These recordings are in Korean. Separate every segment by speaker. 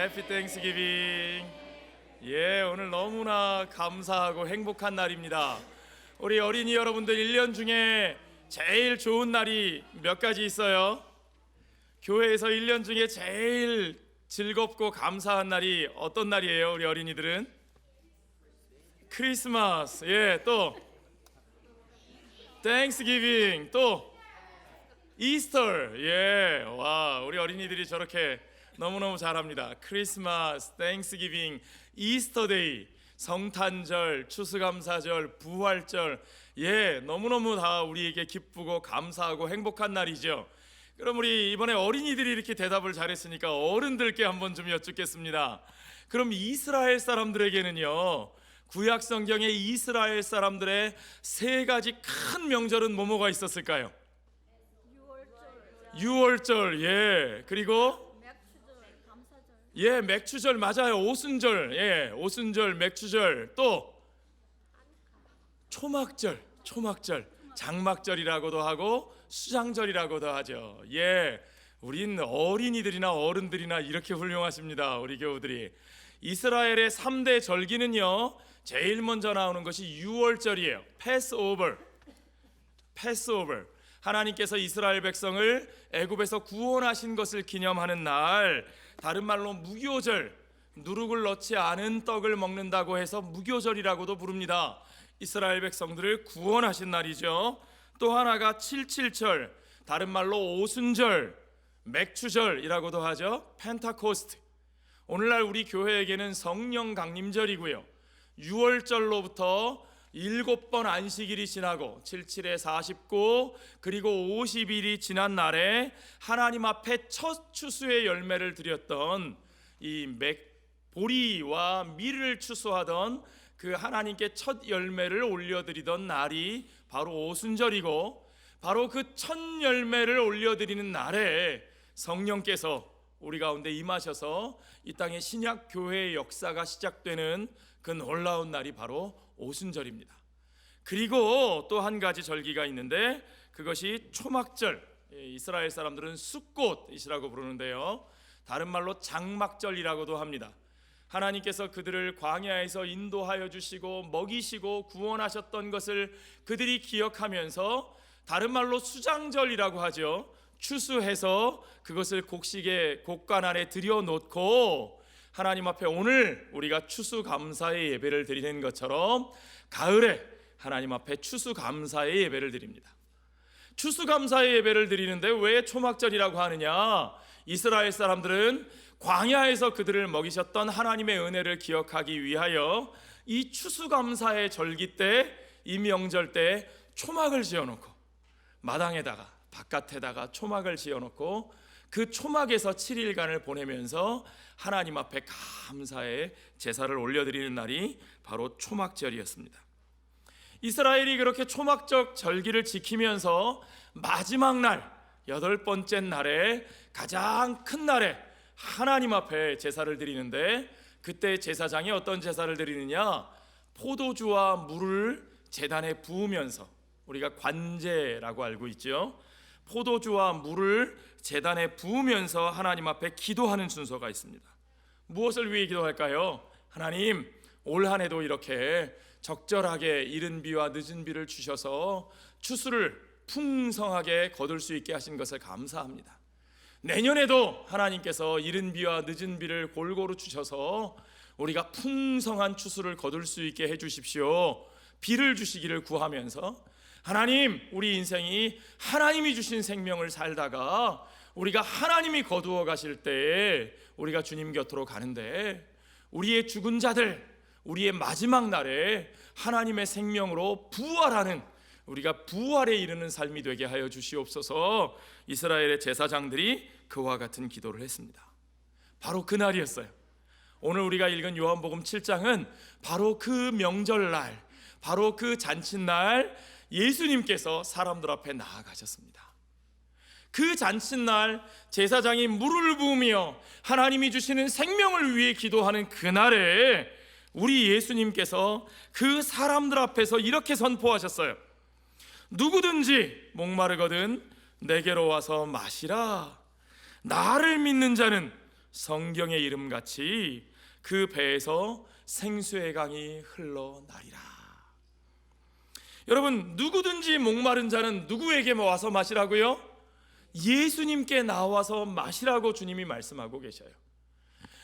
Speaker 1: 해피 땡스 기빙. 예, 오늘 너무나 감사하고 행복한 날입니다. 우리 어린이 여러분들 1년 중에 제일 좋은 날이 몇 가지 있어요? 교회에서 1년 중에 제일 즐겁고 감사한 날이 어떤 날이에요, 우리 어린이들은? 크리스마스. 예, 또 땡스기빙. 또 이스터. 예. 와, 우리 어린이들이 저렇게 너무너무 잘합니다. 크리스마스, 땡스기빙, 이스터데이, 성탄절, 추수감사절, 부활절. 예, 너무너무 다 우리에게 기쁘고 감사하고 행복한 날이죠. 그럼 우리 이번에 어린이들이 이렇게 대답을 잘했으니까 어른들께 한번 좀 여쭙겠습니다. 그럼 이스라엘 사람들에게는요. 구약 성경에 이스라엘 사람들의 세 가지 큰 명절은 뭐뭐가 있었을까요? 6월절 예 그리고 예 맥추절 맞아요. 오순절. 예 오순절 맥추절. 또 초막절 초막절. 장막절이라고도 하고 수장절이라고도 하죠. 예 우린 어린이들이나 어른들이나 이렇게 훌륭하십니다 우리 교우들이. 이스라엘의 3대 절기는요 제일 먼저 나오는 것이 6월절이에요. 패스오버. 패스오버. 하나님께서 이스라엘 백성을 애굽에서 구원하신 것을 기념하는 날 다른 말로 무교절 누룩을 넣지 않은 떡을 먹는다고 해서 무교절이라고도 부릅니다. 이스라엘 백성들을 구원하신 날이죠. 또 하나가 칠칠절 다른 말로 오순절 맥추절이라고도 하죠. 펜타코스트. 오늘날 우리 교회에게는 성령 강림절이고요. 6월절로부터 일곱 번 안식일이 지나고 77에 49 그리고 50일이 지난 날에 하나님 앞에 첫 추수의 열매를 드렸던 이 맥, 보리와 밀을 추수하던 그 하나님께 첫 열매를 올려드리던 날이 바로 오순절이고 바로 그 첫 열매를 올려드리는 날에 성령께서 우리 가운데 임하셔서 이 땅의 신약 교회의 역사가 시작되는 그 놀라운 날이 바로 오순절입니다. 그리고 또 한 가지 절기가 있는데 그것이 초막절. 예, 이스라엘 사람들은 숫꽃이라고 부르는데요. 다른 말로 장막절이라고도 합니다. 하나님께서 그들을 광야에서 인도하여 주시고 먹이시고 구원하셨던 것을 그들이 기억하면서 다른 말로 수장절이라고 하죠. 추수해서 그것을 곡식의 곡간 안에 들여 놓고 하나님 앞에 오늘 우리가 추수 감사의 예배를 드리는 것처럼 가을에 하나님 앞에 추수 감사의 예배를 드립니다. 추수 감사의 예배를 드리는데 왜 초막절이라고 하느냐? 이스라엘 사람들은 광야에서 그들을 먹이셨던 하나님의 은혜를 기억하기 위하여 이 추수 감사의 절기 때 이 명절 때 초막을 지어 놓고 마당에다가 바깥에다가 초막을 지어 놓고 그 초막에서 7일간을 보내면서 하나님 앞에 감사의 제사를 올려드리는 날이 바로 초막절이었습니다. 이스라엘이 그렇게 초막적 절기를 지키면서 마지막 날 여덟 번째 날에 가장 큰 날에 하나님 앞에 제사를 드리는데 그때 제사장이 어떤 제사를 드리느냐 포도주와 물을 제단에 부으면서 우리가 관제라고 알고 있죠. 포도주와 물을 제단에 부으면서 하나님 앞에 기도하는 순서가 있습니다. 무엇을 위해 기도할까요? 하나님, 올 한해도 이렇게 적절하게 이른 비와 늦은 비를 주셔서 추수를 풍성하게 거둘 수 있게 하신 것을 감사합니다. 내년에도 하나님께서 이른 비와 늦은 비를 골고루 주셔서 우리가 풍성한 추수를 거둘 수 있게 해 주십시오. 비를 주시기를 구하면서 하나님, 우리 인생이 하나님이 주신 생명을 살다가 우리가 하나님이 거두어 가실 때에 우리가 주님 곁으로 가는데 우리의 죽은 자들, 우리의 마지막 날에 하나님의 생명으로 부활하는 우리가 부활에 이르는 삶이 되게 하여 주시옵소서. 이스라엘의 제사장들이 그와 같은 기도를 했습니다. 바로 그 날이었어요. 오늘 우리가 읽은 요한복음 7장은 바로 그 명절날, 바로 그 잔칫날 예수님께서 사람들 앞에 나아가셨습니다. 그 잔칫날 제사장이 물을 부으며 하나님이 주시는 생명을 위해 기도하는 그날에 우리 예수님께서 그 사람들 앞에서 이렇게 선포하셨어요. 누구든지 목마르거든 내게로 와서 마시라. 나를 믿는 자는 성경의 이름 같이 그 배에서 생수의 강이 흘러나리라. 여러분 누구든지 목마른 자는 누구에게 와서 마시라고요? 예수님께 나와서 마시라고 주님이 말씀하고 계셔요.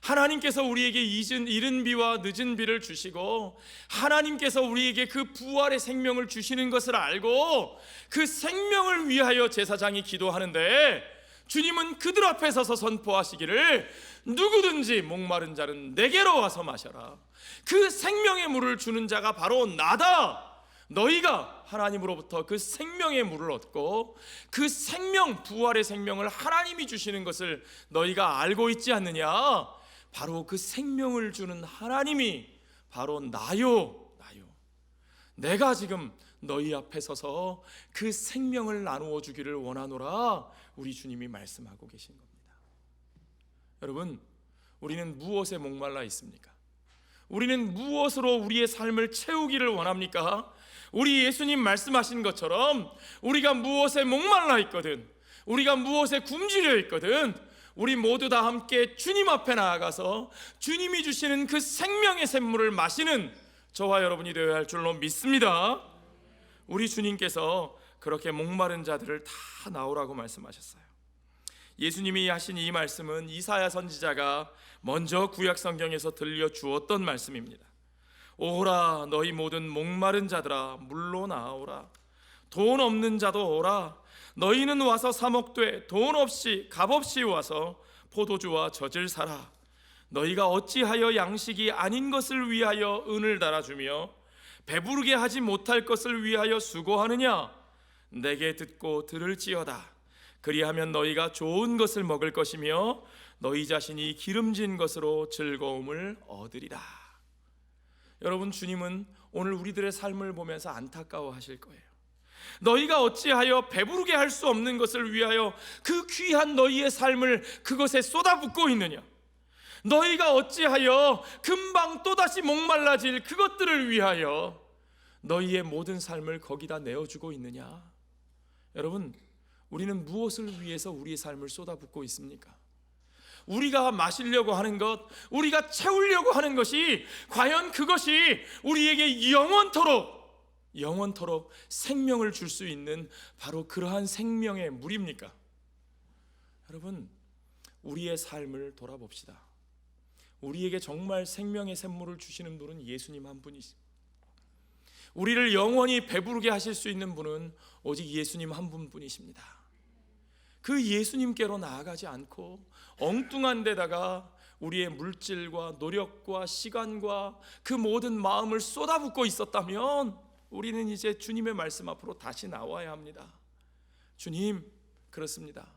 Speaker 1: 하나님께서 우리에게 잊은 이른 비와 늦은 비를 주시고 하나님께서 우리에게 그 부활의 생명을 주시는 것을 알고 그 생명을 위하여 제사장이 기도하는데 주님은 그들 앞에 서서 선포하시기를 누구든지 목마른 자는 내게로 와서 마셔라. 그 생명의 물을 주는 자가 바로 나다. 너희가 하나님으로부터 그 생명의 물을 얻고 그 생명 부활의 생명을 하나님이 주시는 것을 너희가 알고 있지 않느냐? 바로 그 생명을 주는 하나님이 바로 나요, 나요. 내가 지금 너희 앞에 서서 그 생명을 나누어 주기를 원하노라 우리 주님이 말씀하고 계신 겁니다. 여러분, 우리는 무엇에 목말라 있습니까? 우리는 무엇으로 우리의 삶을 채우기를 원합니까? 우리 예수님 말씀하신 것처럼 우리가 무엇에 목말라 있거든, 우리가 무엇에 굶주려 있거든, 우리 모두 다 함께 주님 앞에 나아가서 주님이 주시는 그 생명의 샘물을 마시는 저와 여러분이 되어야 할 줄로 믿습니다. 우리 주님께서 그렇게 목마른 자들을 다 나오라고 말씀하셨어요. 예수님이 하신 이 말씀은 이사야 선지자가 먼저 구약 성경에서 들려 주었던 말씀입니다. 오라 너희 모든 목마른 자들아 물로 나오라. 돈 없는 자도 오라. 너희는 와서 사 먹되 돈 없이 값 없이 와서 포도주와 젖을 사라. 너희가 어찌하여 양식이 아닌 것을 위하여 은을 달아주며 배부르게 하지 못할 것을 위하여 수고하느냐? 내게 듣고 들을지어다. 그리하면 너희가 좋은 것을 먹을 것이며 너희 자신이 기름진 것으로 즐거움을 얻으리라 여러분 주님은 오늘 우리들의 삶을 보면서 안타까워 하실 거예요. 너희가 어찌하여 배부르게 할 수 없는 것을 위하여 그 귀한 너희의 삶을 그것에 쏟아붓고 있느냐? 너희가 어찌하여 금방 또다시 목말라질 그것들을 위하여 너희의 모든 삶을 거기다 내어주고 있느냐? 여러분, 우리는 무엇을 위해서 우리의 삶을 쏟아붓고 있습니까? 우리가 마시려고 하는 것, 우리가 채우려고 하는 것이 과연 그것이 우리에게 영원토록 영원토록 생명을 줄 수 있는 바로 그러한 생명의 물입니까? 여러분, 우리의 삶을 돌아봅시다. 우리에게 정말 생명의 샘물을 주시는 분은 예수님 한 분이십니다. 우리를 영원히 배부르게 하실 수 있는 분은 오직 예수님 한 분뿐이십니다. 그 예수님께로 나아가지 않고 엉뚱한 데다가 우리의 물질과 노력과 시간과 그 모든 마음을 쏟아붓고 있었다면 우리는 이제 주님의 말씀 앞으로 다시 나와야 합니다. 주님, 그렇습니다.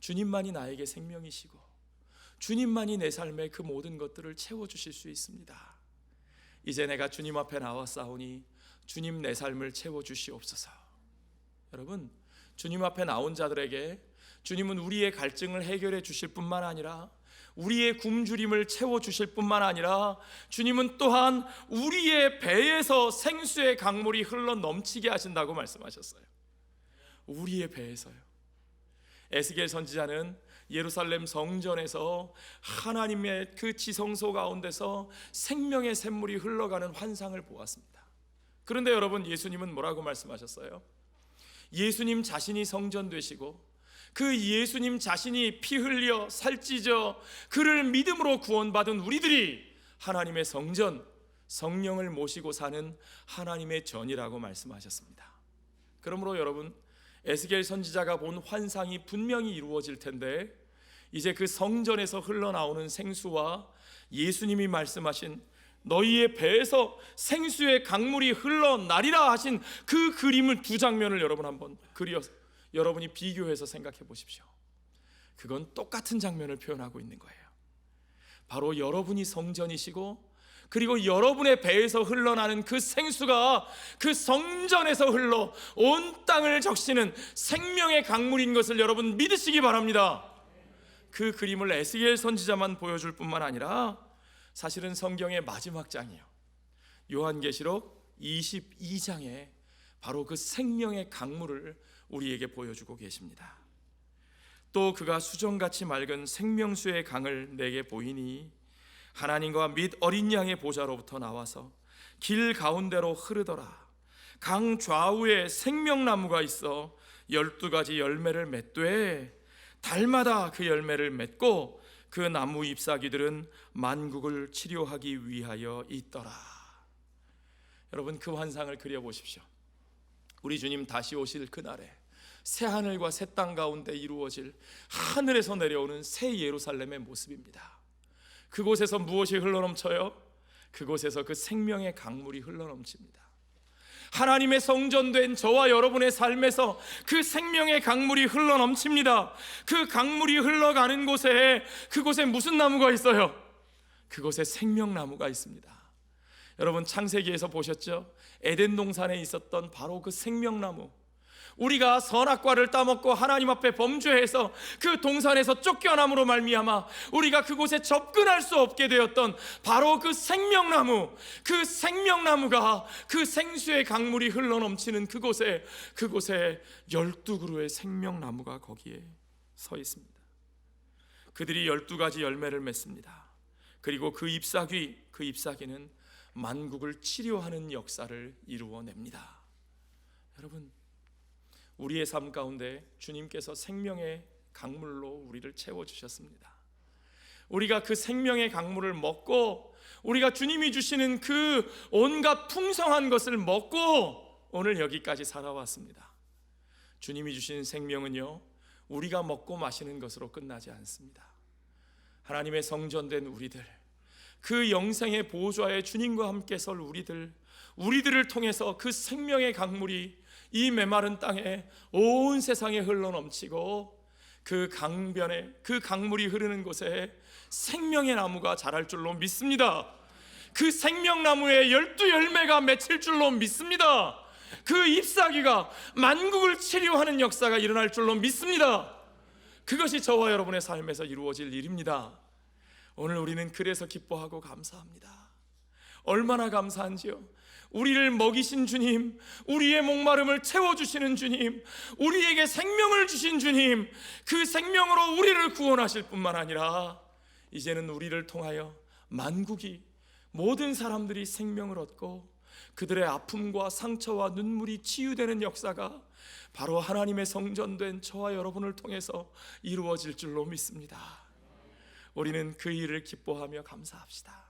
Speaker 1: 주님만이 나에게 생명이시고 주님만이 내 삶의 그 모든 것들을 채워 주실 수 있습니다. 이제 내가 주님 앞에 나와 싸우니 주님 내 삶을 채워 주시옵소서. 여러분, 주님 앞에 나온 자들에게 주님은 우리의 갈증을 해결해 주실 뿐만 아니라 우리의 굶주림을 채워 주실 뿐만 아니라 주님은 또한 우리의 배에서 생수의 강물이 흘러 넘치게 하신다고 말씀하셨어요. 우리의 배에서요. 에스겔 선지자는 예루살렘 성전에서 하나님의 그 지성소 가운데서 생명의 샘물이 흘러가는 환상을 보았습니다. 그런데 여러분 예수님은 뭐라고 말씀하셨어요? 예수님 자신이 성전 되시고 그 예수님 자신이 피 흘려 살찌져 그를 믿음으로 구원받은 우리들이 하나님의 성전 성령을 모시고 사는 하나님의 전이라고 말씀하셨습니다. 그러므로 여러분 에스겔 선지자가 본 환상이 분명히 이루어질 텐데 이제 그 성전에서 흘러나오는 생수와 예수님이 말씀하신 너희의 배에서 생수의 강물이 흘러나리라 하신 그 그림을 두 장면을 여러분 한번 그려 여러분이 비교해서 생각해 보십시오. 그건 똑같은 장면을 표현하고 있는 거예요. 바로 여러분이 성전이시고 그리고 여러분의 배에서 흘러나는 그 생수가 그 성전에서 흘러 온 땅을 적시는 생명의 강물인 것을 여러분 믿으시기 바랍니다. 그 그림을 에스겔 선지자만 보여줄 뿐만 아니라 사실은 성경의 마지막 장이요. 요한계시록 22장에 바로 그 생명의 강물을 우리에게 보여주고 계십니다. 또 그가 수정같이 맑은 생명수의 강을 내게 보이니 하나님과 및 어린 양의 보좌로부터 나와서 길 가운데로 흐르더라 강 좌우에 생명나무가 있어 열두 가지 열매를 맺되 달마다 그 열매를 맺고 그 나무 잎사귀들은 만국을 치료하기 위하여 있더라 여러분 그 환상을 그려 보십시오 우리 주님 다시 오실 그날에 새 하늘과 새 땅 가운데 이루어질 하늘에서 내려오는 새 예루살렘의 모습입니다. 그곳에서 무엇이 흘러넘쳐요? 그곳에서 그 생명의 강물이 흘러넘칩니다. 하나님의 성전된 저와 여러분의 삶에서 그 생명의 강물이 흘러 넘칩니다. 그 강물이 흘러가는 곳에 그곳에 무슨 나무가 있어요? 그곳에 생명나무가 있습니다. 여러분 창세기에서 보셨죠? 에덴 동산에 있었던 바로 그 생명나무. 우리가 선악과를 따먹고 하나님 앞에 범죄해서 그 동산에서 쫓겨남으로 말미암아 우리가 그곳에 접근할 수 없게 되었던 바로 그 생명나무 그 생명나무가 그 생수의 강물이 흘러넘치는 그곳에 그곳에 열두 그루의 생명나무가 거기에 서 있습니다. 그들이 열두 가지 열매를 맺습니다. 그리고 그 잎사귀 그 잎사귀는 만국을 치료하는 역사를 이루어냅니다. 여러분 우리의 삶 가운데 주님께서 생명의 강물로 우리를 채워 주셨습니다. 우리가 그 생명의 강물을 먹고 우리가 주님이 주시는 그 온갖 풍성한 것을 먹고 오늘 여기까지 살아왔습니다. 주님이 주신 생명은요, 우리가 먹고 마시는 것으로 끝나지 않습니다. 하나님의 성전된 우리들, 그 영생의 보좌에 주님과 함께 설 우리들, 우리들을 통해서 그 생명의 강물이 이 메마른 땅에 온 세상에 흘러 넘치고 그 강변에 그 강물이 흐르는 곳에 생명의 나무가 자랄 줄로 믿습니다. 그 생명나무에 열두 열매가 맺힐 줄로 믿습니다. 그 잎사귀가 만국을 치료하는 역사가 일어날 줄로 믿습니다. 그것이 저와 여러분의 삶에서 이루어질 일입니다. 오늘 우리는 그래서 기뻐하고 감사합니다. 얼마나 감사한지요. 우리를 먹이신 주님, 우리의 목마름을 채워주시는 주님, 우리에게 생명을 주신 주님, 그 생명으로 우리를 구원하실 뿐만 아니라 이제는 우리를 통하여 만국이 모든 사람들이 생명을 얻고 그들의 아픔과 상처와 눈물이 치유되는 역사가 바로 하나님의 성전된 저와 여러분을 통해서 이루어질 줄로 믿습니다. 우리는 그 일을 기뻐하며 감사합시다.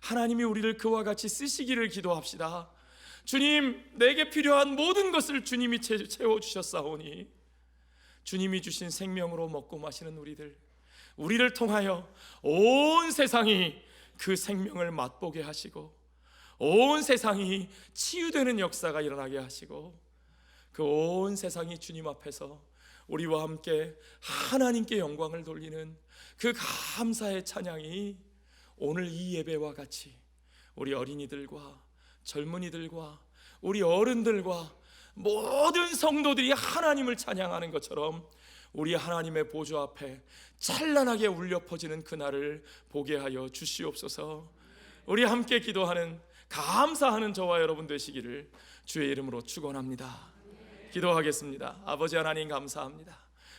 Speaker 1: 하나님이 우리를 그와 같이 쓰시기를 기도합시다. 주님, 내게 필요한 모든 것을 주님이 채워 주셨사오니 주님이 주신 생명으로 먹고 마시는 우리들, 우리를 통하여 온 세상이 그 생명을 맛보게 하시고 온 세상이 치유되는 역사가 일어나게 하시고 그 온 세상이 주님 앞에서 우리와 함께 하나님께 영광을 돌리는 그 감사의 찬양이 오늘 이 예배와 같이 우리 어린이들과 젊은이들과 우리 어른들과 모든 성도들이 하나님을 찬양하는 것처럼 우리 하나님의 보좌 앞에 찬란하게 울려 퍼지는 그날을 보게 하여 주시옵소서. 우리 함께 기도하는 감사하는 저와 여러분 되시기를 주의 이름으로 축원합니다. 기도하겠습니다. 아버지 하나님 감사합니다.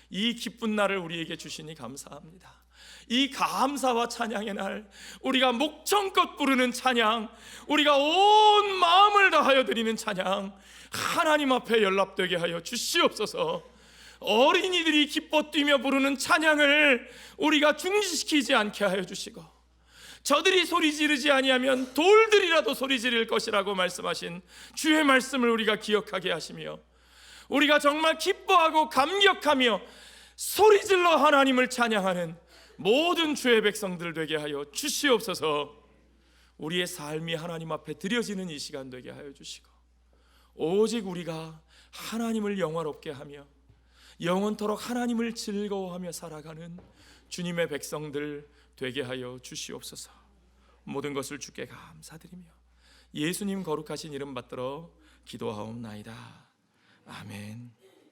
Speaker 1: 이 기쁜 날을 우리에게 주시니 감사합니다. 이 감사와 찬양의 날 우리가 목청껏 부르는 찬양 우리가 온 마음을 다하여 드리는 찬양 하나님 앞에 연락되게 하여 주시옵소서. 어린이들이 기뻐 뛰며 부르는 찬양을 우리가 중지시키지 않게 하여 주시고 저들이 소리 지르지 아니하면 돌들이라도 소리 지를 것이라고 말씀하신 주의 말씀을 우리가 기억하게 하시며 우리가 정말 기뻐하고 감격하며 소리 질러 하나님을 찬양하는 모든 주의 백성들 되게 하여 주시옵소서. 우리의 삶이 하나님 앞에 드려지는 이 시간 되게 하여 주시고 오직 우리가 하나님을 영화롭게 하며 영원토록 하나님을 즐거워하며 살아가는 주님의 백성들 되게 하여 주시옵소서. 모든 것을 주께 감사드리며 예수님 거룩하신 이름 받들어 기도하옵나이다. 아멘.